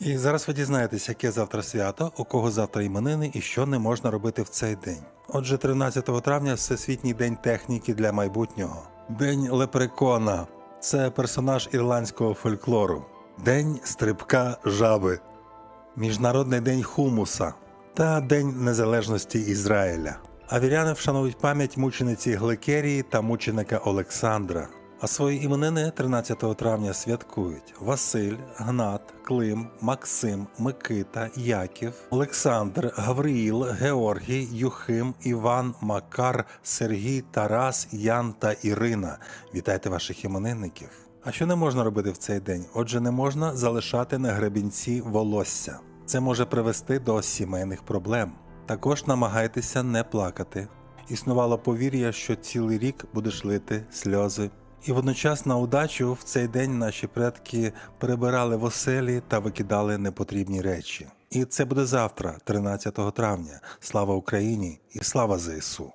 І зараз ви дізнаєтесь, яке завтра свято, у кого завтра іменини і що не можна робити в цей день. Отже, 13 травня Всесвітній день техніки для майбутнього. День лепрекона це персонаж ірландського фольклору. День стрибка жаби. Міжнародний день хумуса та День Незалежності Ізраїля. А віряни вшанують пам'ять мучениці Гликерії та мученика Олександра. А свої іменини 13 травня святкують Василь, Гнат, Клим, Максим, Микита, Яків, Олександр, Гавриїл, Георгій, Юхим, Іван, Макар, Сергій, Тарас, Ян та Ірина. Вітайте ваших іменинників. А що не можна робити в цей день? Отже, не можна залишати на гребінці волосся. Це може привести до сімейних проблем. Також намагайтеся не плакати. Існувало повір'я, що цілий рік будеш лити сльози. І водночас на удачу в цей день наші предки перебирали в оселі та викидали непотрібні речі. І це буде завтра, 13 травня. Слава Україні і слава ЗСУ!